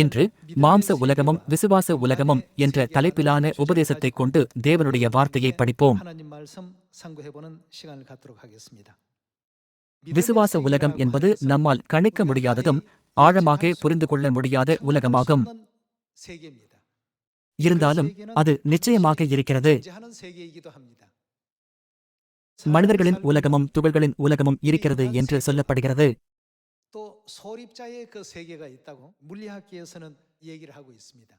இன்று மாம்ச உலகமும் விசுவாச உலகமும் என்ற தலைப்பிலான உபதேசத்தை கொண்டு தேவனுடைய வார்த்தையை படிப்போம். விசுவாச உலகம் என்பது நம்மால் கணிக்க முடியாததும் ஆழமாக புரிந்து கொள்ள முடியாத உலகமாகும். இருந்தாலும் அது நிச்சயமாக இருக்கிறது. மனிதர்களின் உலகமும் துகள்களின் உலகமும் இருக்கிறது என்று சொல்லப்படுகிறது. 소립자의 그 세계가 있다고 물리학계에서는 얘기를 하고 있습니다.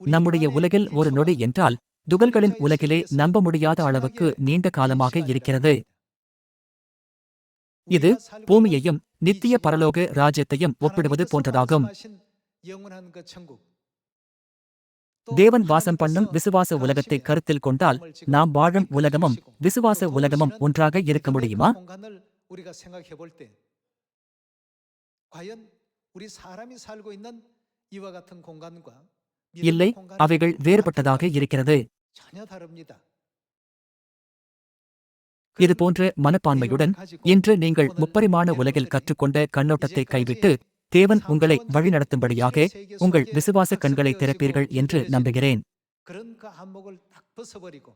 우리 நம்முடைய 인간의 உலகில் ஒரு 기초가 நொடி என்றால் துகள்களின் உலகிலே நம்ப முடியாத அளவுக்கு நீண்ட காலமாக இருக்கிறது இது பூமியையும் நித்திய பரலோக ராஜ்யத்தையும் ஒப்பிடுவது போன்றதாகும் தேவன் வாசம் பண்ணும் விசுவாச உலகத்தை கருத்தில் கொண்டால் நாம் வாழும் உலகமும் விசுவாச உலகமும் ஒன்றாக இருக்க முடியுமா 우리가 생각해 볼 때 과연 우리 사람이 살고 있는 이와 같은 공간과 இல்லை 믿음의 공간이 அவைகள் வேறுபட்டதாக இருக்கிறது 전혀 다릅니다. இது போன்ற மனப்பான்மையுடன் இன்று நீங்கள் முப்பரிமாண உலகில் கற்றுக்கொண்ட கண்ணோட்டத்தை கைவிட்டு தேவன் உங்களை வழிநடத்தும்படியாக உங்கள் விசுவாச கண்களை திறப்பீர்கள் என்று நம்புகிறேன் 그런 그 안목을 딱 벗어버리고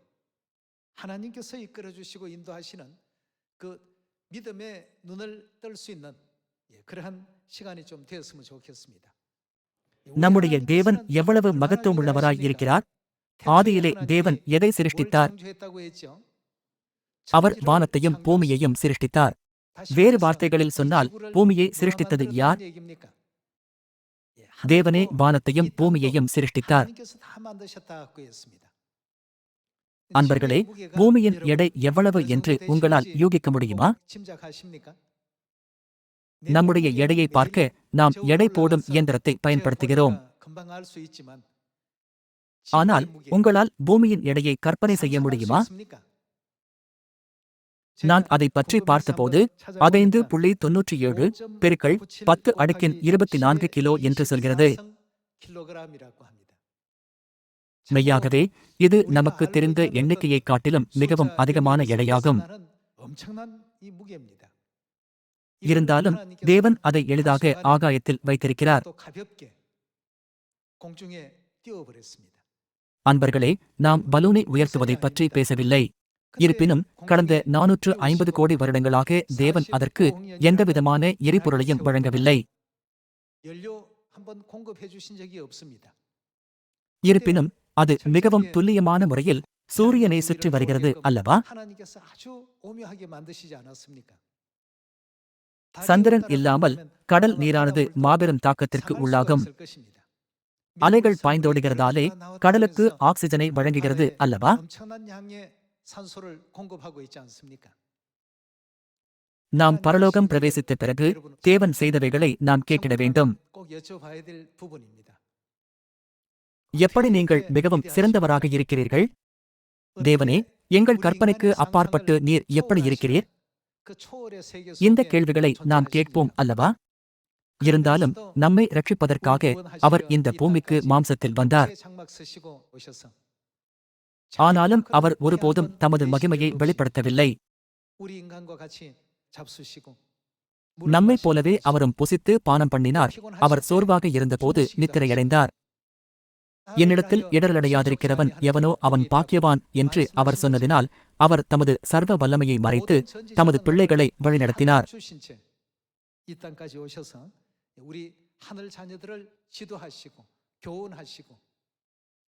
하나님께서 이끌어 주시고 인도하시는 그 믿음의 눈을 뜰 수 있는 நம்முடைய தேவன் எவ்வளவு மகத்துவம் உள்ளவராய் இருக்கிறார்? ஆதியிலே தேவன் எதை சிருஷ்டித்தார்? அவர் வானத்தையும் பூமியையும் சிருஷ்டித்தார். வேறு வார்த்தைகளில் சொன்னால் பூமியை சிருஷ்டித்தது யார்? தேவனே வானத்தையும் பூமியையும் சிருஷ்டித்தார். அன்பர்களே பூமியின் எடை எவ்வளவு என்று உங்களால் யூகிக்க முடியுமா? நம்முடைய எடையை பார்க்க நாம் எடை போடும் இயந்திரத்தை பயன்படுத்துகிறோம். ஆனால் உங்களால் பூமியின் எடையை கற்பனை செய்ய முடியுமா? நான் அதை பற்றி பார்த்தபோது பதினைந்து புள்ளி தொன்னூற்றி ஏழு பெருக்கள் பத்து அடுக்கின் இருபத்தி நான்கு கிலோ என்று சொல்கிறது. மெய்யாகவே இது நமக்கு தெரிந்த எண்ணிக்கையைக் காட்டிலும் மிகவும் அதிகமான எடையாகும். இருந்தாலும் தேவன் அதை எளிதாக ஆகாயத்தில் வைத்திருக்கிறார். அன்பர்களே நாம் பலூனை உயர்த்துவதை பற்றி பேசவில்லை. இருப்பினும் கடந்த நானூற்று ஐம்பது கோடி வருடங்களாக தேவன் அதற்கு எந்தவிதமான எரிபொருளையும் வழங்கவில்லை. இருப்பினும் அது மிகவும் துல்லியமான முறையில் சூரியனை சுற்றி வருகிறது அல்லவா? சந்திரன் இல்லாமல் கடல் நீரானது மாபெரும் தாக்கத்திற்கு உள்ளாகும். அலைகள் பாய்ந்தோடுகிறதாலே கடலுக்கு ஆக்சிஜனை வழங்குகிறது அல்லவா? நாம் பரலோகம் பிரவேசித்த பிறகு தேவன் செய்தவைகளை நாம் கேட்டிட வேண்டும். எப்படி நீங்கள் மிகவும் சிறந்தவராக இருக்கிறீர்கள்? தேவனே எங்கள் கற்பனைக்கு அப்பாற்பட்டு நீர் எப்படி இருக்கிறீர்? இந்த கேள்விகளை நாம் கேட்போம் அல்லவா? இருந்தாலும் நம்மை ரட்சிப்பதற்காக அவர் இந்த பூமிக்கு மாம்சத்தில் வந்தார். ஆனாலும் அவர் ஒருபோதும் தமது மகிமையை வெளிப்படுத்தவில்லை. நம்மைப் போலவே அவரும் புசித்து பானம் பண்ணினார். அவர் சோர்வாக இருந்தபோது நித்திரையடைந்தார். என்னிடத்தில் இடரலடையாதிருக்கிறவன் எவனோ அவன் பாக்கியவான் என்று அவர் சொன்னதினால் அவர் தமது சர்வ வல்லமையை மறைத்து தமது பிள்ளைகளை வழிநடத்தினார்.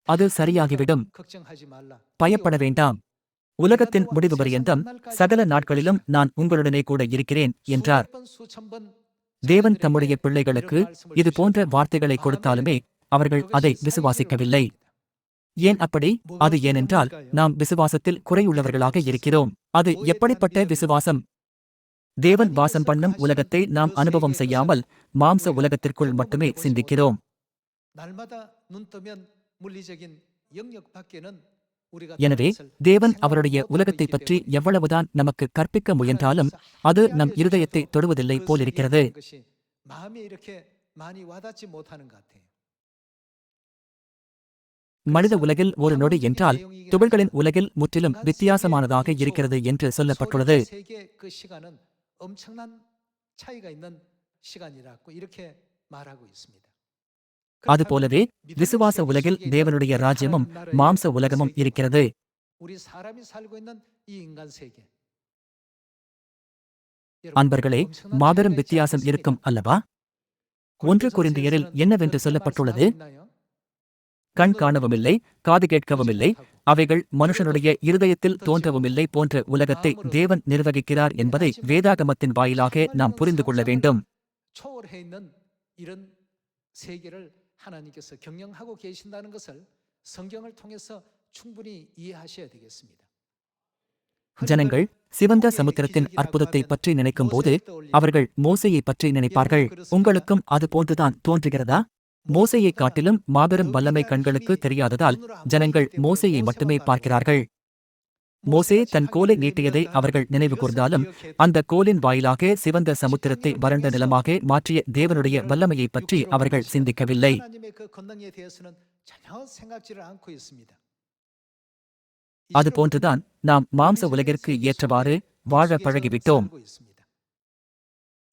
அது சரியாகிவிடும். பயப்பட வேண்டாம். உலகத்தின் முடிவு பரியந்தம் சகல நாட்களிலும் நான் உங்களுடனே கூட இருக்கிறேன் என்றார். தேவன் தம்முடைய பிள்ளைகளுக்கு இது போன்ற வார்த்தைகளை கொடுத்தாலுமே அவர்கள் அதை விசுவாசிக்கவில்லை. ஏன் அப்படி? அது ஏனென்றால் நாம் விசுவாசத்தில் குறையுள்ளவர்களாக இருக்கிறோம். அது எப்படிப்பட்ட விசுவாசம்? தேவன் வாசம் பண்ணும் உலகத்தை நாம் அனுபவம் செய்யாமல் மாம்ச உலகத்திற்குள் மட்டுமே சிந்திக்கிறோம். எனவே தேவன் அவருடைய உலகத்தை பற்றி எவ்வளவுதான் நமக்கு கற்பிக்க முயன்றாலும் அது நம் இருதயத்தை தொடுவதில்லை போலிருக்கிறது. மனித உலகில் ஒரு நொடி என்றால் துகள்களின் உலகில் முற்றிலும் வித்தியாசமானதாக இருக்கிறது என்று சொல்லப்பட்டுள்ளது. அதுபோலவே விசுவாச உலகில் தேவனுடைய ராஜ்யமும் மாம்ச உலகமும் இருக்கிறது. அன்பர்களே மாபெரும் வித்தியாசம் இருக்கும் அல்லவா? ஒன்று குறிந்தியரில் என்னவென்று சொல்லப்பட்டுள்ளது? கண் காணவுமில்லை காது கேட்கவுமில்லை அவைகள் மனுஷனுடைய இருதயத்தில் தோன்றவுமில்லை போன்ற உலகத்தை தேவன் நிர்வகிக்கிறார் என்பதை வேதாகமத்தின் வாயிலாக நாம் புரிந்து கொள்ள வேண்டும். ஜனங்கள் சிவந்த சமுத்திரத்தின் அற்புதத்தை பற்றி நினைக்கும் போது அவர்கள் மோசையை பற்றி நினைப்பார்கள். உங்களுக்கும் அது போன்றுதான் தோன்றுகிறதா? மோசையைக் காட்டிலும் மாபெரும் வல்லமை கண்களுக்கு தெரியாததால் ஜனங்கள் மோசையை மட்டுமே பார்க்கிறார்கள். மோசே தன் கோலை நீட்டியதை அவர்கள் நினைவு கூர்ந்தாலும் அந்த கோலின் வாயிலாக சிவந்த சமுத்திரத்தை வறண்ட நிலமாக மாற்றிய தேவனுடைய வல்லமையை பற்றி அவர்கள் சிந்திக்கவில்லை. அதுபோன்றுதான் நாம் மாம்ச உலகிற்கு ஏற்றவாறு வாழ பழகிவிட்டோம்.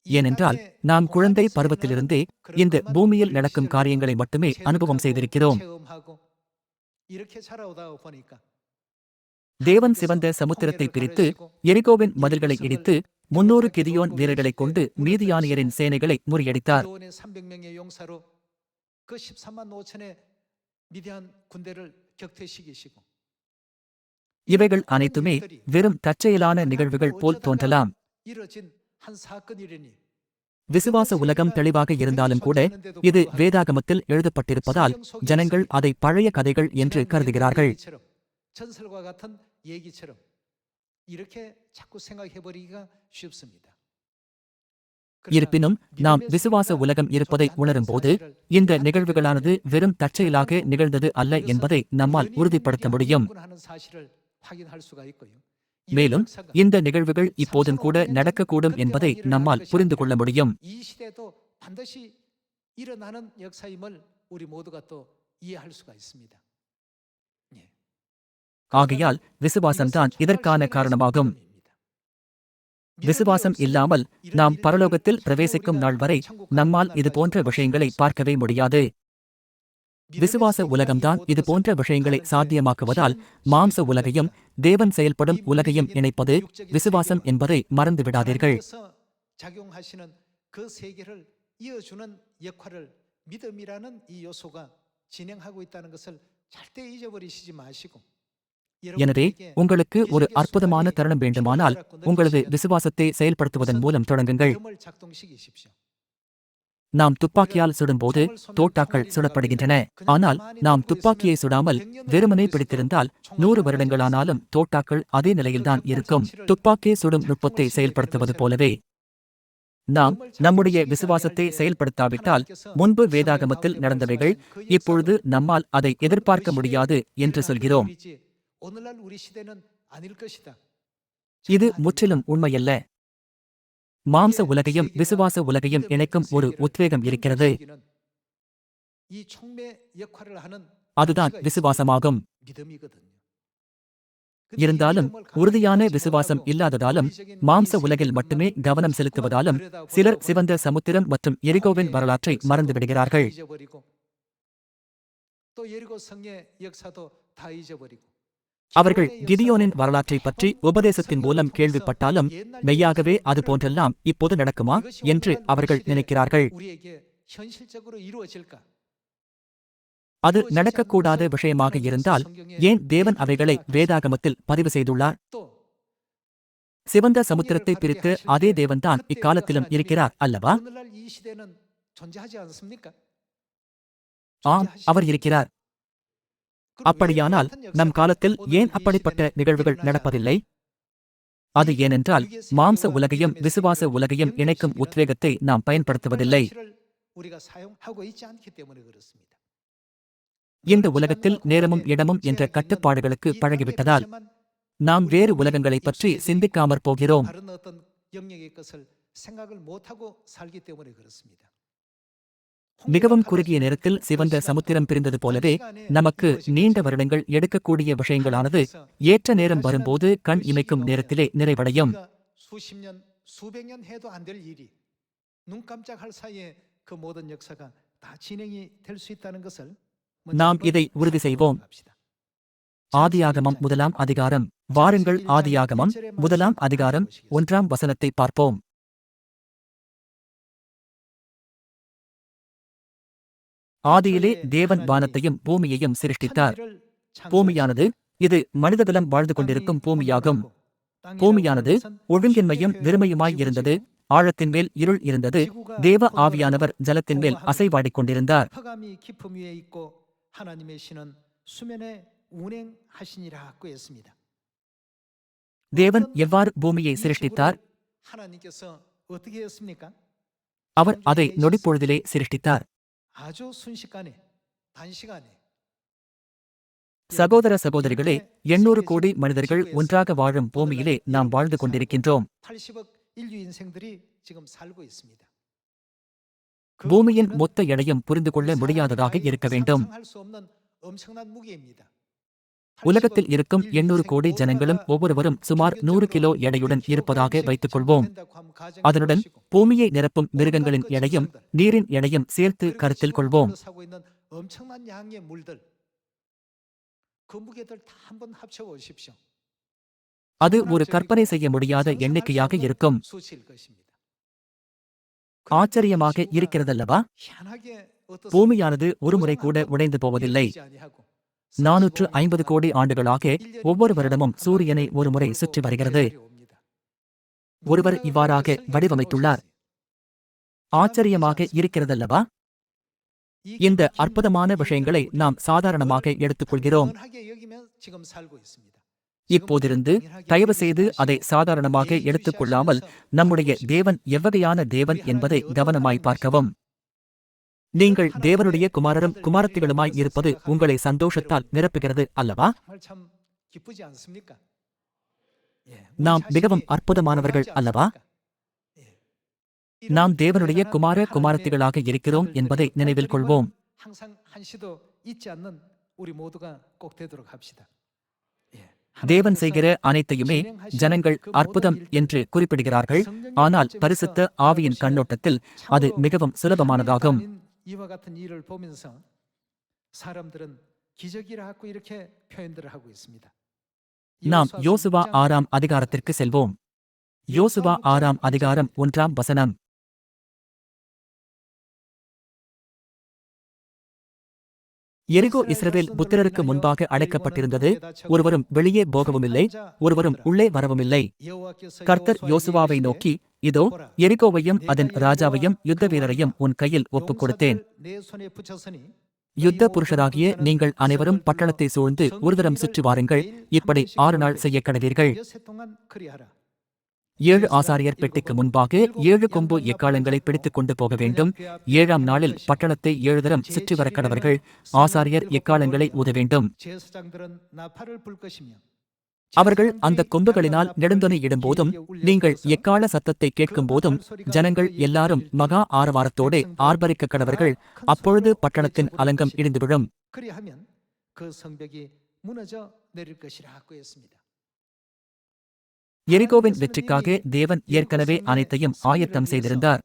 ஏனென்றால் நாம் குழந்தை பருவத்திலிருந்தே இந்த பூமியில் நடக்கும் காரியங்களை மட்டுமே அனுபவம் செய்திருக்கிறோம். தேவன் சிவந்த சமுத்திரத்தை பிரித்து எரிகோவின் மதில்களை இடித்து முன்னூறு கிரியோன் வீரர்களைக் கொண்டு மீதியானியரின் சேனைகளை முறியடித்தார். இவைகள் அனைத்துமே வெறும் தற்செயலான நிகழ்வுகள் போல் தோன்றலாம். விசுவாச உலகம் தெளிவாக இருந்தாலும் கூட இது வேதாகமத்தில் எழுதப்பட்டிருப்பதால் ஜனங்கள் அதை பழைய கதைகள் என்று கருதுகிறார்கள். இருப்பினும் நாம் விசுவாச உலகம் இருப்பதை உணரும்போது இந்த நிகழ்வுகளானது வெறும் தற்செயலாக நிகழ்ந்தது அல்ல என்பதை நம்மால் உறுதிப்படுத்த முடியும். மேலும் இந்த நிகழ்வுகள் இப்போதும் கூட நடக்கக்கூடும் என்பதை நம்மால் புரிந்து கொள்ள முடியும். ஆகையால் விசுவாசம்தான் இதற்கான காரணமாகும். விசுவாசம் இல்லாமல் நாம் பரலோகத்தில் பிரவேசிக்கும் நாள் வரை நம்மால் இது போன்ற விஷயங்களை பார்க்கவே முடியாது. விசுவாச உலகம்தான் இது போன்ற விஷயங்களை சாத்தியமாக்குவதால் மாம்ச உலகையும் தேவன் செயல்படும் உலகையும் இணைப்பது விசுவாசம் என்பதை மறந்துவிடாதீர்கள் எனவே உங்களுக்கு ஒரு அற்புதமான தருணம் வேண்டுமானால் உங்களது விசுவாசத்தை செயல்படுத்துவதன் மூலம் தொடங்குங்கள். நாம் துப்பாக்கியால் சுடும்போது தோட்டாக்கள் சுடப்படுகின்றன. ஆனால் நாம் துப்பாக்கியை சுடாமல் வெறுமனை பிடித்திருந்தால் நூறு வருடங்களானாலும் தோட்டாக்கள் அதே நிலையில்தான் இருக்கும். துப்பாக்கியை சுடும் நுட்பத்தை செயல்படுத்துவது போலவே நாம் நம்முடைய விசுவாசத்தை செயல்படுத்தாவிட்டால் முன்பு வேதாகமத்தில் நடந்தவைகள் இப்பொழுது நம்மால் அதை எதிர்பார்க்க முடியாது என்று சொல்கிறோம். இது முற்றிலும் உண்மையல்ல. மாம்ச உலகையும் விசுவாச உலகையும் இணைக்கும் ஒரு உத்வேகம் இருக்கிறது. அதுதான் விசுவாசமாகும். இருந்தாலும் உறுதியான விசுவாசம் இல்லாததாலும் மாம்ச உலகில் மட்டுமே கவனம் செலுத்துவதாலும் சிலர் சிவந்த சமுத்திரம் மற்றும் எரிகோவின் வரலாற்றை மறந்துவிடுகிறார்கள் அவர்கள் கிதியோனின் வரலாற்றை பற்றி உபதேசத்தின் மூலம் கேள்விப்பட்டாலும் மெய்யாகவே அது போன்றெல்லாம் இப்போது நடக்குமா என்று அவர்கள் நினைக்கிறார்கள். அது நடக்கக்கூடாத விஷயமாக இருந்தால் ஏன் தேவன் அவைகளை வேதாகமத்தில் பதிவு செய்துள்ளார்? சிவந்த சமுத்திரத்தை பிரித்து அதே தேவன்தான் இக்காலத்திலும் இருக்கிறார் அல்லவா? ஆம் அவர் இருக்கிறார். அப்படியானால் நம் காலத்தில் ஏன் அப்படிப்பட்ட நிகழ்வுகள் நடப்பதில்லை? அது ஏனென்றால் மாம்ச உலகையும் விசுவாச உலகையும் இணைக்கும் உத்வேகத்தை நாம் பயன்படுத்துவதில்லை. இந்த உலகத்தில் நேரமும் இடமும் என்ற கட்டுப்பாடுகளுக்கு பழகிவிட்டதால் நாம் வேறு உலகங்களை பற்றி சிந்திக்காமற் போகிறோம். மிகவும் குறுகிய நேரத்தில் சிவந்த சமுத்திரம் பிரிந்தது போலவே நமக்கு நீண்ட வருடங்கள் எடுக்கக்கூடிய விஷயங்களானது ஏற்ற நேரம் வரும்போது கண் இமைக்கும் நேரத்திலே நிறைவடையும். நாம் இதை உறுதி செய்வோம். ஆதியாகமம் முதலாம் அதிகாரம். வாருங்கள் ஆதியாகமம் முதலாம் அதிகாரம் ஒன்றாம் வசனத்தை பார்ப்போம். ஆதியிலே தேவன் வானத்தையும் பூமியையும் சிருஷ்டித்தார். பூமியானது இது மனிதகுலம் வாழ்ந்து கொண்டிருக்கும் பூமியாகும். பூமியானது ஒழுங்கின்மையும் வெறுமையுமாய் ஆழத்தின் மேல் இருள் இருந்தது. தேவ ஆவியானவர் ஜலத்தின் மேல் அசைவாடிக் கொண்டிருந்தார். தேவன் எவ்வாறு பூமியை சிருஷ்டித்தார்? அவர் அதை நொடிப்பொழுதிலே சிருஷ்டித்தார். சகோதர சகோதரிகளே எண்ணூறு கோடி மனிதர்கள் ஒன்றாக வாழும் பூமியிலே நாம் வாழ்ந்து கொண்டிருக்கின்றோம். பூமியின் மொத்த எடையும் புரிந்து கொள்ள முடியாததாக இருக்க வேண்டும். உலகத்தில் இருக்கும் எண்ணூறு கோடி ஜனங்களும் ஒவ்வொருவரும் சுமார் நூறு கிலோ எடையுடன் இருப்பதாக வைத்துக் கொள்வோம் அதனுடன் பூமியை நிரப்பும் மிருகங்களின் எடையும் நீரின் எடையும் சேர்த்து கருத்தில் கொள்வோம். அது ஒரு கற்பனை செய்ய முடியாத எண்ணிக்கையாக இருக்கும். ஆச்சரியமாக இருக்கிறதல்லவா? பூமியானது ஒருமுறை கூட உடைந்து போவதில்லை. நானூற்று ஐம்பது கோடி ஆண்டுகளாக ஒவ்வொரு வருடமும் சூரியனை ஒருமுறை சுற்றி வருகிறது. ஒருவர் இவ்வாறாக வடிவமைத்துள்ளார். ஆச்சரியமாக இருக்கிறதல்லவா? இந்த அற்புதமான விஷயங்களை நாம் சாதாரணமாக எடுத்துக்கொள்கிறோம். இப்போதிருந்து தயவு செய்து அதை சாதாரணமாக எடுத்துக்கொள்ளாமல் நம்முடைய தேவன் எவ்வகையான தேவன் என்பதை கவனமாய் பார்க்கவும். நீங்கள் தேவனுடைய குமாரரும் குமாரத்திகளுமாய் இருப்பது உங்களை சந்தோஷத்தால் நிரப்புகிறது அல்லவா? நாம் மிகவும் அற்புதமானவர்கள் அல்லவா? நாம் தேவனுடைய குமார குமாரத்திகளாக இருக்கிறோம் என்பதை நினைவில் கொள்வோம். தேவன் செய்கிற அனைத்தையுமே ஜனங்கள் அற்புதம் என்று குறிப்பிடுகிறார்கள். ஆனால் பரிசுத்த ஆவியின் கண்ணோட்டத்தில் அது மிகவும் சுலபமானதாகும். 이와 같은 일을 보면서 사람들은 기적이라고 이렇게 표현들을 하고 있습니다. நாம் யோசுவா ஆறாம் அதிகாரத்திற்கு செல்வோம் யோசுவா ஆறாம் அதிகாரம் ஒன்றாம் வசனம் எரிகோ இஸ்ரவேல் புத்திரருக்கு முன்பாக அடைக்கப்பட்டிருந்தது. ஒருவரும் வெளியே போகவுமில்லை ஒருவரும் உள்ளே வரவுமில்லை. கர்த்தர் யோசுவாவை நோக்கி இதோ எரிகோவையும் அதன் ராஜாவையும் யுத்த வீரரையும் உன் கையில் ஒப்புக் கொடுத்தேன் யுத்த புருஷராகிய நீங்கள் அனைவரும் பட்டணத்தை சூழ்ந்து ஒரு தரம் சுற்றி வாருங்கள். இப்படி ஆறு நாள் செய்ய கடவீர்கள் ஏழு ஆசாரியர் பெட்டிக்கு முன்பாக ஏழு கொம்பு எக்காலங்களை பிடித்துக் கொண்டு போக வேண்டும். ஏழாம் நாளில் பட்டணத்தை ஏழு தரம் சுற்றி வர கடவர்கள் ஆசாரியர் எக்காலங்களை ஊத வேண்டும். அவர்கள் அந்த கொம்புகளினால் நெடுந்தனை இடும்போதும் நீங்கள் எக்கால சத்தத்தை கேட்கும் போதும் ஜனங்கள் எல்லாரும் மகா ஆரவாரத்தோடு ஆர்ப்பரிக்க கடவர்கள் அப்பொழுது பட்டணத்தின் அலங்கம் இடிந்து விழும் எரிகோவின் வெற்றிக்காக தேவன் ஏற்கனவே அனைத்தையும் ஆயத்தம் செய்திருந்தார்.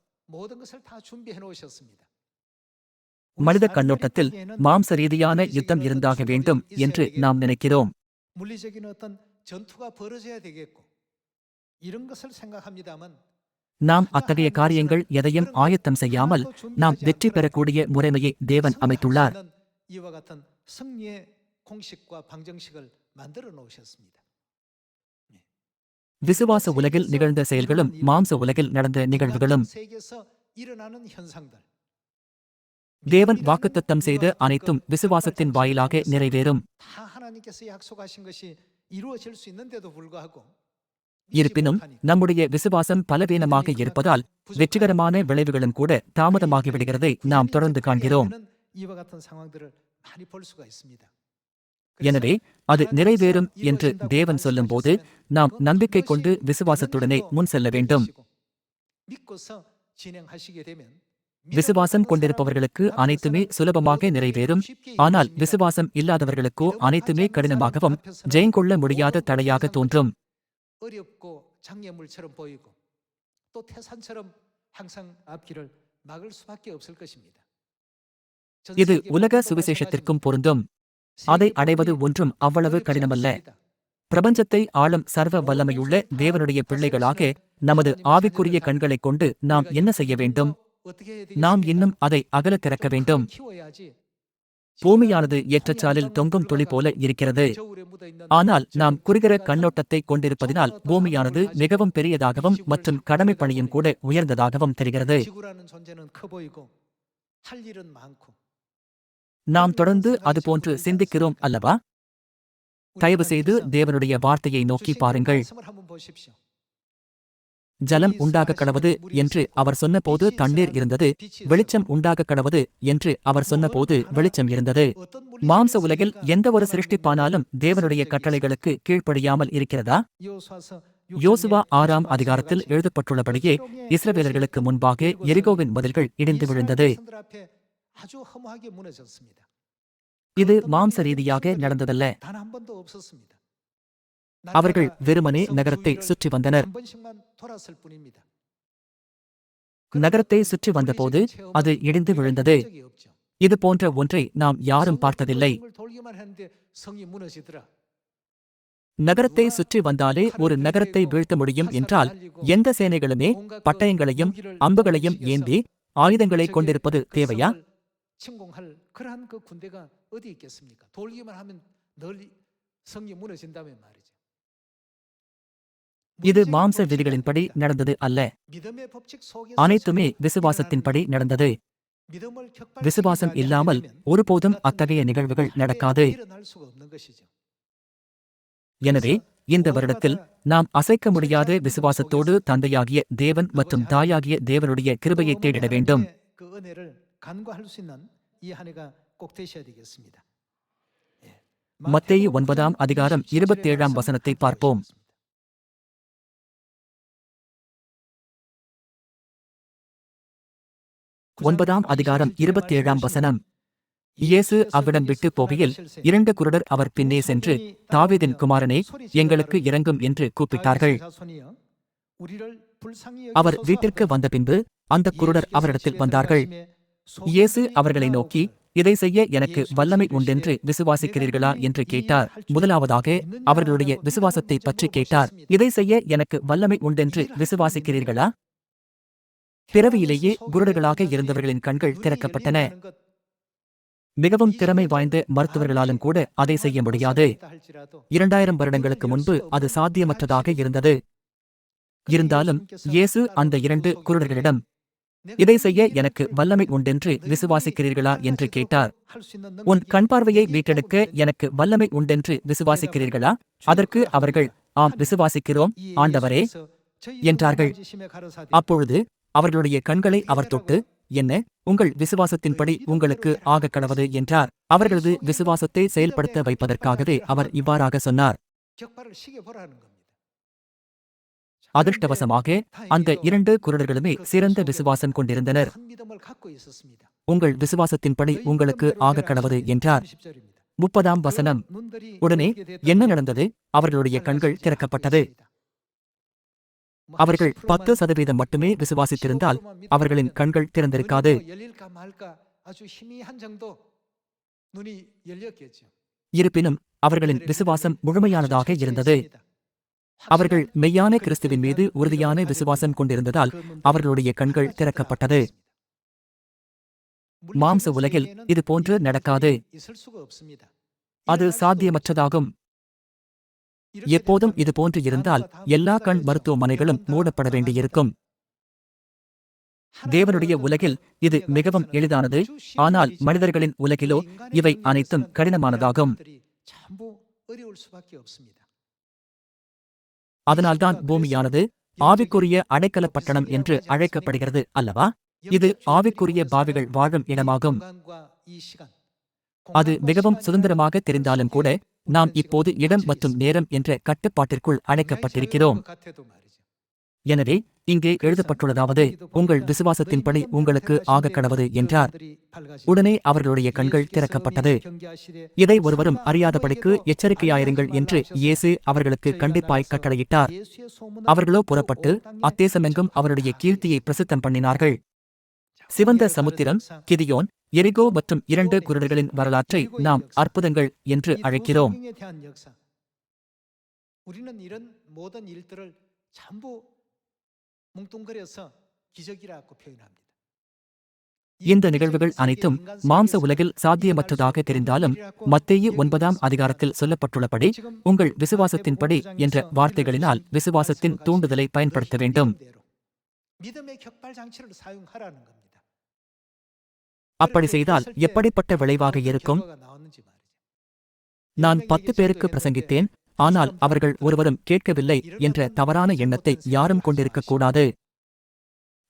மனித கண்ணோட்டத்தில் மாம்ச ரீதியான யுத்தம் இருந்தாக வேண்டும் என்று நாம் நினைக்கிறோம். நாம் அத்தகைய காரியங்கள் எதையும் ஆயத்தம் செய்யாமல் நாம் வெற்றி பெறக்கூடிய முறைமையை தேவன் அமைத்துள்ளார். விசுவாச உலகில் நிகழ்ந்த செயல்களும் மாம்ச உலகில் நடந்த நிகழ்வுகளும். தேவன் வாக்குத்தத்தம் செய்த அனைத்தும் விசுவாசத்தின் வாயிலாக நிறைவேறும். இருப்பினும் நம்முடைய விசுவாசம் பலவீனமாக இருப்பதால் வெற்றிகரமான விளைவுகளும் கூட தாமதமாகிவிடுகிறதை நாம் தொடர்ந்து காண்கிறோம். எனவே அது நிறைவேறும் என்று தேவன் சொல்லும்போது நாம் நம்பிக்கை கொண்டு விசுவாசத்துடனே முன் செல்ல வேண்டும். விசுவாசம் கொண்டிருப்பவர்களுக்கு அனைத்துமே சுலபமாக நிறைவேறும். ஆனால் விசுவாசம் இல்லாதவர்களுக்கோ அனைத்துமே கடினமாகவும் ஜெயங்கொள்ள முடியாத தடையாக தோன்றும். இது உலக சுவிசேஷத்திற்கும் பொருந்தும். அதை அடைவது ஒன்றும் அவ்வளவு கடினமல்ல. பிரபஞ்சத்தை ஆளும் சர்வ வல்லமையுள்ள தேவனுடைய பிள்ளைகளாக நமது ஆவிக்குரிய கண்களைக் கொண்டு நாம் என்ன செய்ய வேண்டும்? நாம் இன்னும் அதை அகல திறக்க வேண்டும். பூமியானது ஏற்றச்சாலில் தொங்கும் துளி போல இருக்கிறது. ஆனால் நாம் குறுகிற கண்ணோட்டத்தை கொண்டிருப்பதினால் பூமியானது மிகவும் பெரியதாகவும் மற்றும் கடமை பணியும் கூட உயர்ந்ததாகவும் தெரிகிறது. நாம் தொடர்ந்து அதுபோன்று சிந்திக்கிறோம் அல்லவா? தயவு செய்து தேவனுடைய வார்த்தையை நோக்கி பாருங்கள். ஜலம் உண்டாக கடவது என்று அவர் சொன்னபோது தண்ணீர் இருந்தது. வெளிச்சம் உண்டாக கடவது என்று அவர் சொன்னபோது வெளிச்சம் இருந்தது. மாம்ச உலகில் எந்த ஒரு சிருஷ்டிப்பானாலும் தேவனுடைய கட்டளைகளுக்கு கீழ்ப்படியாமல் இருக்கிறதா? யோசுவா ஆறாம் அதிகாரத்தில் எழுதப்பட்டுள்ளபடியே இஸ்ரவேலர்களுக்கு முன்பாக எரிகோவின் பதில்கள் இடிந்து விழுந்தது. இது மாம்ச ரீதியாக நடந்ததல்ல. அவர்கள் வெறுமனே நகரத்தை சுற்றி வந்தனர். நகரத்தை சுற்றி வந்தபோது அது இடிந்து விழுந்தது. இது போன்ற ஒன்றை நாம் யாரும் பார்த்ததில்லை. நகரத்தை சுற்றி வந்தாலே ஒரு நகரத்தை வீழ்த்த முடியும் என்றால் எந்த சேனைகளுமே பட்டயங்களையும் அம்புகளையும் ஏந்தி ஆயுதங்களை கொண்டிருப்பது தேவையா? 침공할 그러한 그 군대가 어디 있겠습니까? 돌기만 하면 널리 성이 무너진다면 말이죠. இது மாம்ச விதிகளின்படி நடந்தது அல்ல 믿음의 법칙 속에서 அனைத்துமே 성공을 விசுவாசத்தின்படி நடந்தது 믿음을 격발시키지 விசுவாசம் இல்லாமல் 않으면 ஒருபோதும் 그같은 அத்தகைய நிகழ்வுகள் 일이 நடக்காது 일어날 수가 없는 것이죠. எனவே இந்த வருடத்தில் நாம் அசைக்க முடியாத விசுவாசத்தோடு தந்தையாகிய தேவன் மற்றும் தாயாகிய தேவனுடைய கிருபையை தேடிட வேண்டும் 그 은혜를 간구할 수 있는 이 한 해가 꼭 되셔야 되겠습니다. 예. மத்தேயு ஒன்பதாம் அதிகாரம் இருபத்தேழாம் வசனத்தை பார்ப்போம் ஒன்பதாம் அதிகாரம் இருபத்தேழாம் வசனம் இயேசு அவ்விடம் விட்டு போகையில் இரண்டு குருடர் அவர் பின்னே சென்று தாவீதின் குமாரனே எங்களுக்கு இறங்கும் என்று கூப்பிட்டார்கள் அவர் வீட்டிற்கு வந்த பின்பு அந்த குருடர் அவரிடத்தில் வந்தார்கள் இயேசு அவர்களை நோக்கி இதை செய்ய எனக்கு வல்லமை உண்டென்று விசுவாசிக்கிறீர்களா? என்று கேட்டார். முதலாவதாக அவர்களுடைய விசுவாசத்தை பற்றி கேட்டார். இதை செய்ய எனக்கு வல்லமை உண்டென்று விசுவாசிக்கிறீர்களா? பிறவியிலேயே குருடர்களாக இருந்தவர்களின் கண்கள் திறக்கப்பட்டன. மிகவும் திறமை வாய்ந்த மருத்துவர்களாலும் கூட அதை செய்ய முடியாது. இரண்டாயிரம் வருடங்களுக்கு முன்பு அது சாத்தியமற்றதாக இருந்தது. இருந்தாலும் இயேசு அந்த இரண்டு குருடர்களிடம் இதை செய்ய எனக்கு வல்லமை உண்டென்று விசுவாசிக்கிறீர்களா என்று கேட்டார். உன் கண் பார்வையை மீட்டெடுக்க எனக்கு வல்லமை உண்டென்று விசுவாசிக்கிறீர்களா? அதற்கு அவர்கள் ஆம் விசுவாசிக்கிறோம் ஆண்டவரே என்றார்கள். அப்பொழுது அவர்களுடைய கண்களை அவர் தொட்டு என்ன உங்கள் விசுவாசத்தின்படி உங்களுக்கு ஆகக் கடவது? என்றார். அவர்களது விசுவாசத்தை செயல்படுத்த வைப்பதற்காகவே அவர் இவ்வாறாக சொன்னார். அதிர்ஷ்டவசமாக அந்த இரண்டு குரலர்களுமே சிறந்த விசுவாசம் கொண்டிருந்தனர். உங்கள் விசுவாசத்தின்படி உங்களுக்கு ஆக கணவது என்றார். முப்பதாம் வசனம். உடனே என்ன நடந்தது? அவர்களுடைய கண்கள் திறக்கப்பட்டது. அவர்கள் பத்து சதவீதம் மட்டுமே விசுவாசித்திருந்தால் அவர்களின் கண்கள் திறந்திருக்காது. இருப்பினும் அவர்களின் விசுவாசம் முழுமையானதாக இருந்தது. அவர்கள் மெய்யான கிறிஸ்துவின் மீது உறுதியான விசுவாசம் கொண்டிருந்ததால் அவர்களுடைய கண்கள் திறக்கப்பட்டது. மாம்ச உலகில் இது போன்று நடக்காது. அது சாத்தியமற்றதாகும். எப்போதும் இது போன்று இருந்தால் எல்லா கண் மருத்துவமனைகளும் மூடப்பட வேண்டியிருக்கும். தேவனுடைய உலகில் இது மிகவும் எளிதானது. ஆனால் மனிதர்களின் உலகிலோ இவை அனைத்தும் கடினமானதாகும். அதனால்தான் பூமியானது ஆவிக்குரிய அடைக்கலப் பட்டணம் என்று அழைக்கப்படுகிறது அல்லவா? இது ஆவிக்குரிய பாவிகள் வாழும் இடமாகும். அது மிகவும் சுதந்திரமாக தெரிந்தாலும் கூட நாம் இப்போது இடம் மற்றும் நேரம் என்ற கட்டுப்பாட்டிற்குள் அழைக்கப்பட்டிருக்கிறோம். எனவே இங்கே எழுதப்பட்டுள்ளதாவது உங்கள் விசுவாசத்தின்படி உங்களுக்கு ஆகக் கடவது என்றார். உடனே அவர்களுடைய கண்கள் திறக்கப்பட்டது. இதை ஒருவரும் அறியாதபடிக்கு எச்சரிக்கையாயிருங்கள் என்று இயேசு அவர்களுக்கு கண்டிப்பாய் சிவந்த சமுத்திரம் கிதியோன் எரிகோ மற்றும் இரண்டு குருடர்களின் வரலாற்றை நாம் அற்புதங்கள் என்று அழைக்கிறோம். இந்த நிகழ்வுகள் அனைத்தும் மாம்ச உலகில் சாத்தியமற்றதாக தெரிந்தாலும் மத்தேயு ஒன்பதாம் அதிகாரத்தில் சொல்லப்பட்டுள்ளபடி உங்கள் விசுவாசத்தின்படி என்ற வார்த்தைகளினால் விசுவாசத்தின் தூண்டுதலை பயன்படுத்த வேண்டும். அப்படி செய்தால் எப்படிப்பட்ட விளைவாக இருக்கும்? நான் பத்து பேருக்கு பிரசங்கித்தேன். ஆனால் அவர்கள் ஒருவரும் கேட்கவில்லை என்ற தவறான எண்ணத்தை யாரும் கொண்டிருக்கக்கூடாது.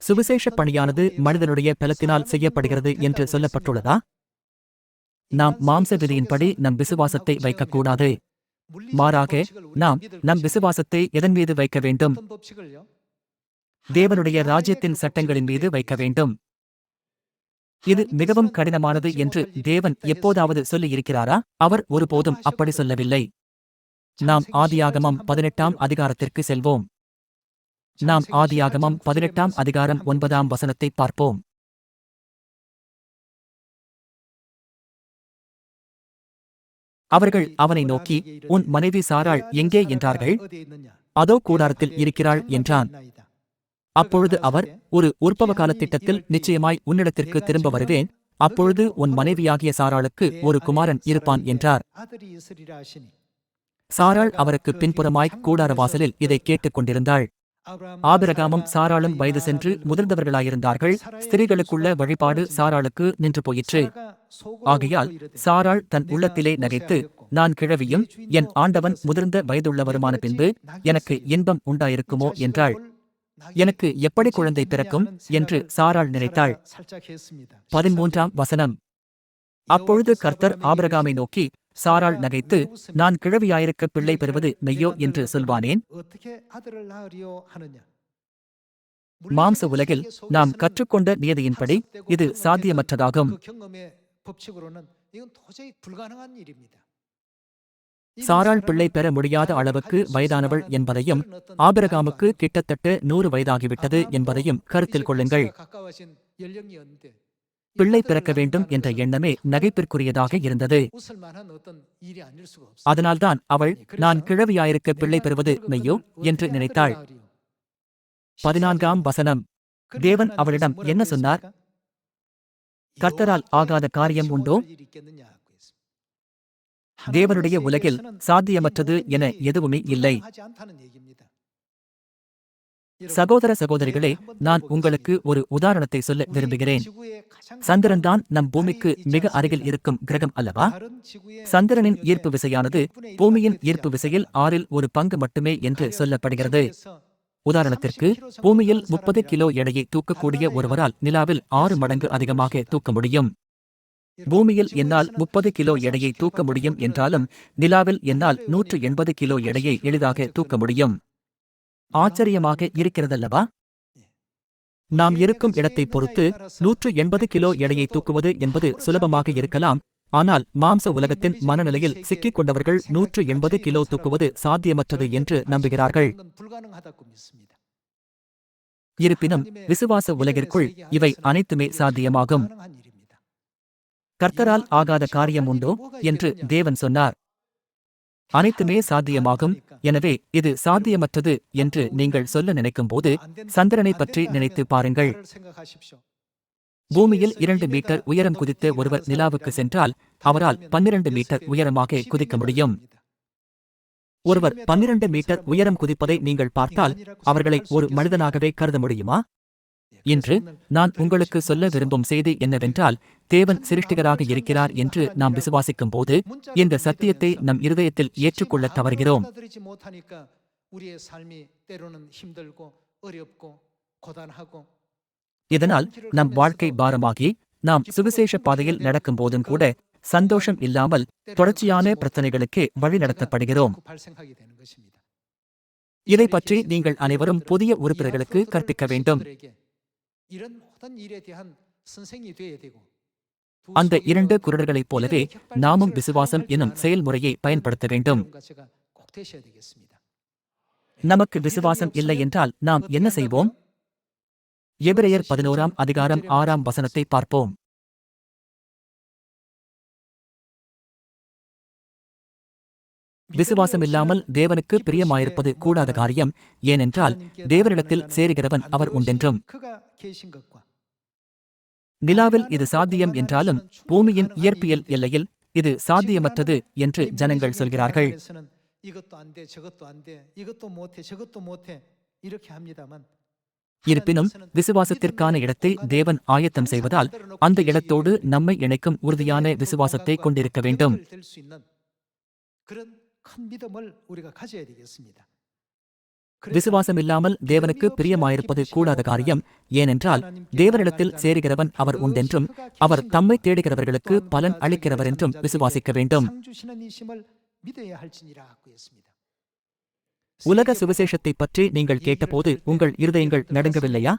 சுவிசேஷப் பணியானது மனிதனுடைய பலத்தினால் செய்யப்படுகிறது என்று சொல்லப்பட்டுள்ளதா? நாம் மாம்ச விதியின்படி நம் விசுவாசத்தை வைக்கக்கூடாது. மாறாக நாம் நம் விசுவாசத்தை எதன் மீது வைக்க வேண்டும்? தேவனுடைய ராஜ்யத்தின் சட்டங்களின் மீது வைக்க வேண்டும். இது மிகவும் கடினமானது என்று தேவன் எப்போதாவது சொல்லியிருக்கிறாரா? அவர் ஒருபோதும் அப்படி சொல்லவில்லை. நாம் ஆதியாகமம் பதினெட்டாம் அதிகாரத்திற்கு செல்வோம். நாம் ஆதியாகமம் பதினெட்டாம் அதிகாரம் ஒன்பதாம் வசனத்தை பார்ப்போம். அவர்கள் அவனை நோக்கி உன் மனைவி சாராள் எங்கே என்றார்கள்? அதோ கூடாரத்தில் இருக்கிறாள் என்றான். அப்பொழுது அவர் ஒரு உற்பவகால திட்டத்தில் நிச்சயமாய் உன்னிடத்திற்கு திரும்ப வருவேன். அப்பொழுது உன் மனைவியாகிய சாராளுக்கு ஒரு குமாரன் இருப்பான் என்றார். சாராள் அவருக்கு பின்புறமாய் கூடார வாசலில் இதை கேட்டுக் கொண்டிருந்தாள் ஆபிரகாமும் சாராளும் வயது சென்று முதிர்ந்தவர்களாயிருந்தார்கள். ஸ்திரீகளுக்குள்ள வழிபாடு சாராளுக்கு நின்று போயிற்று. ஆகையால் சாராள் தன் உள்ளத்திலே நகைத்து நான் கிழவியும் என் ஆண்டவன் முதிர்ந்த வயதுள்ளவருமான பின்பு எனக்கு இன்பம் உண்டாயிருக்குமோ என்றாள். எனக்கு எப்படி குழந்தை பிறக்கும் என்று சாராள் நினைத்தாள். பதிமூன்றாம் வசனம். அப்பொழுது கர்த்தர் ஆபிரகாமை நோக்கி சாராள் நகைத்து நான் கிழவியாயிருக்க பிள்ளை பெறுவது மெய்யோ என்று சொல்வானேன் மாம்ச உலகில் நாம் கற்றுக்கொண்ட நியதியின்படி இது சாத்தியமற்றதாகும் சாரால் பிள்ளை பெற முடியாத அளவுக்கு வயதானவள் என்பதையும் ஆபிரகாமுக்கு கிட்டத்தட்ட நூறு வயதாகிவிட்டது என்பதையும் கருத்தில் கொள்ளுங்கள் பிள்ளை பிறக்க வேண்டும் என்ற எண்ணமே நகைப்பிற்குரியதாக இருந்தது. அதனால்தான் அவள் நான் கிழவியாயிருக்க பிள்ளை பெறுவது மெய்யோ? என்று நினைத்தாள். பதினான்காம் வசனம். தேவன் அவளிடம் என்ன சொன்னார்? கர்த்தரால் ஆகாத காரியம் உண்டோ? தேவனுடைய உலகில் சாத்தியமற்றது என எதுவுமே இல்லை. சகோதர சகோதரிகளே நான் உங்களுக்கு ஒரு உதாரணத்தை சொல்ல விரும்புகிறேன். சந்திரன்தான் நம் பூமிக்கு மிக அருகில் இருக்கும் கிரகம் அல்லவா? சந்திரனின் ஈர்ப்பு விசையானது பூமியின் ஈர்ப்பு விசையில் ஆறில் ஒரு பங்கு மட்டுமே என்று சொல்லப்படுகிறது. உதாரணத்திற்கு பூமியில் முப்பது கிலோ எடையை தூக்கக்கூடிய ஒருவரால் நிலாவில் ஆறு மடங்கு அதிகமாக தூக்க முடியும். பூமியில் என்னால் முப்பது கிலோ எடையை தூக்க முடியும் என்றாலும் நிலாவில் என்னால் நூற்று எண்பது கிலோ எடையை எளிதாக தூக்க முடியும். ஆச்சரியமாக இருக்கிறதல்லவா? நாம் இருக்கும் இடத்தை பொறுத்து நூற்று எண்பது கிலோ எடையை தூக்குவது என்பது சுலபமாக இருக்கலாம். ஆனால் மாம்ச உலகத்தின் மனநிலையில் சிக்கிக் கொண்டவர்கள் நூற்று எண்பது கிலோ தூக்குவது சாத்தியமற்றது என்று நம்புகிறார்கள். இருப்பினும் விசுவாச உலகிற்குள் இவை அனைத்துமே சாத்தியமாகும். கர்த்தரால் ஆகாத காரியம் உண்டோ? என்று தேவன் சொன்னார். அனைத்துமே சாத்தியமாகும். எனவே இது சாத்தியமற்றது என்று நீங்கள் சொல்ல நினைக்கும்போது சந்திரனை பற்றி நினைத்து பாருங்கள். பூமியில் இரண்டு மீட்டர் உயரம் குதித்த ஒருவர் நிலாவுக்கு சென்றால் அவரால் பன்னிரண்டு மீட்டர் உயரமாக குதிக்க முடியும். ஒருவர் பன்னிரண்டு மீட்டர் உயரம் குதிப்பதை நீங்கள் பார்த்தால் அவர்களை ஒரு மனிதனாகவே கருத முடியுமா? இன்று நான் உங்களுக்கு சொல்ல விரும்பும் செய்தி என்னவென்றால் தேவன் சிருஷ்டிகராக இருக்கிறார் என்று நாம் விசுவாசிக்கும் போது இந்த சத்தியத்தை நம் இருதயத்தில் ஏற்றுக்கொள்ள தவறுகிறோம். இதனால் நம் வாழ்க்கை பாரமாகி நாம் சுவிசேஷ பாதையில் நடக்கும் போதும் கூட சந்தோஷம் இல்லாமல் தொடர்ச்சியான பிரச்சனைகளுக்கு வழிநடத்தப்படுகிறோம் இதை பற்றி நீங்கள் அனைவரும் புதிய உறுப்பினர்களுக்கு கற்பிக்க வேண்டும். அந்த இரண்டு குரடர்களைப் போலவே நாமும் விசுவாசம் எனும் செயல்முறையை பயன்படுத்த வேண்டும். நமக்கு விசுவாசம் இல்லை என்றால் நாம் என்ன செய்வோம்? எபிரேயர் பதினோராம் அதிகாரம் ஆறாம் வசனத்தை பார்ப்போம். விசுவாசமில்லாமல் தேவனுக்கு பிரியமாயிருப்பது கூடாத காரியம் ஏனென்றால் தேவரிடத்தில் சேருகிறவன் அவர் உண்டென்றும் நிலாவில் இது சாத்தியம் என்றாலும் பூமியின் இயற்பியல் எல்லையில் இது சாத்தியமற்றது என்று ஜனங்கள் சொல்கிறார்கள். இருப்பினும் விசுவாசத்திற்கான இடத்தை தேவன் ஆயத்தம் செய்வதால் அந்த இடத்தோடு நம்மை இணைக்கும் உறுதியான விசுவாசத்தை கொண்டிருக்க வேண்டும். விசுவாசம் இல்லாமல் தேவனுக்கு பிரியமாயிருப்பது கூடாத காரியம். ஏனென்றால் தேவனிடத்தில் சேருகிறவன் அவர் உண்டென்றும் அவர் தம்மை தேடுகிறவர்களுக்கு பலன் அளிக்கிறவர் என்றும் விசுவாசிக்க வேண்டும். உலக சுவிசேஷத்தை பற்றி நீங்கள் கேட்டபோது உங்கள் இருதயங்கள் நடுங்கவில்லையா?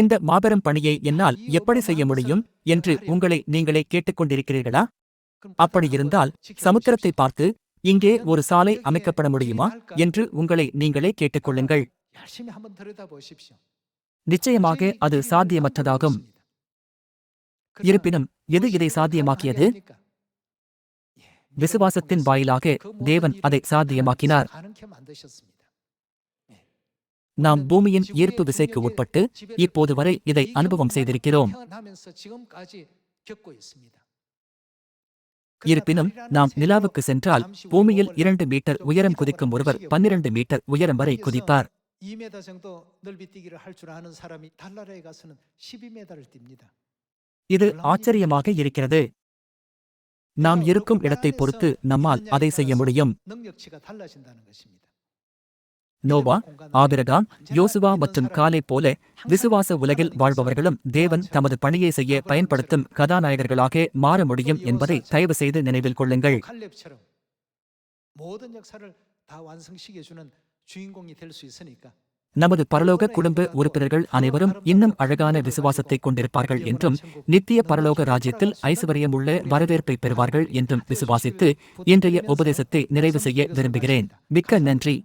இந்த மாபெரும் பணியை என்னால் எப்படி செய்ய முடியும் என்று உங்களை நீங்களே கேட்டுக்கொண்டிருக்கிறீர்களா? அப்படியிருந்தால் சமுத்திரத்தை பார்த்து இங்கே ஒரு சாலை அமைக்கப்பட முடியுமா என்று உங்களை நீங்களே கேட்டுக்கொள்ளுங்கள். நிச்சயமாக அது சாத்தியமற்றதாகும். இருப்பினும் எது இதை சாத்தியமாக்கியது? விசுவாசத்தின் வாயிலாக தேவன் அதை சாத்தியமாக்கினார். நாம் பூமியின் ஈர்ப்பு விசைக்கு உட்பட்டு இப்போது வரை இதை அனுபவம் செய்திருக்கிறோம். இருப்பினும் நாம் நிலாவுக்கு சென்றால் பூமியில் இரண்டு மீட்டர் உயரம் குதிக்கும் ஒருவர் பன்னிரண்டு மீட்டர் உயரம் வரை குதிப்பார். இது ஆச்சரியமாக இருக்கிறது. நாம் இருக்கும் இடத்தை பொறுத்து நம்மால் அதை செய்ய முடியும். நோவா ஆபிரகா யோசுவா மற்றும் காலை போல விசுவாச உலகில் வாழ்பவர்களும் தேவன் தமது பணியை செய்ய பயன்படுத்தும் கதாநாயகர்களாக மாற முடியும் என்பதை தயவு செய்து நினைவில் கொள்ளுங்கள். நமது பரலோக குடும்ப உறுப்பினர்கள் அனைவரும் இன்னும் அழகான விசுவாசத்தை கொண்டிருப்பார்கள் என்றும் நித்திய பரலோக ராஜ்யத்தில் ஐஸ்வர்யமுள்ள வரவேற்பை பெறுவார்கள் என்றும் விசுவாசித்து இன்றைய உபதேசத்தை நிறைவு செய்ய விரும்புகிறேன். மிக்க நன்றி.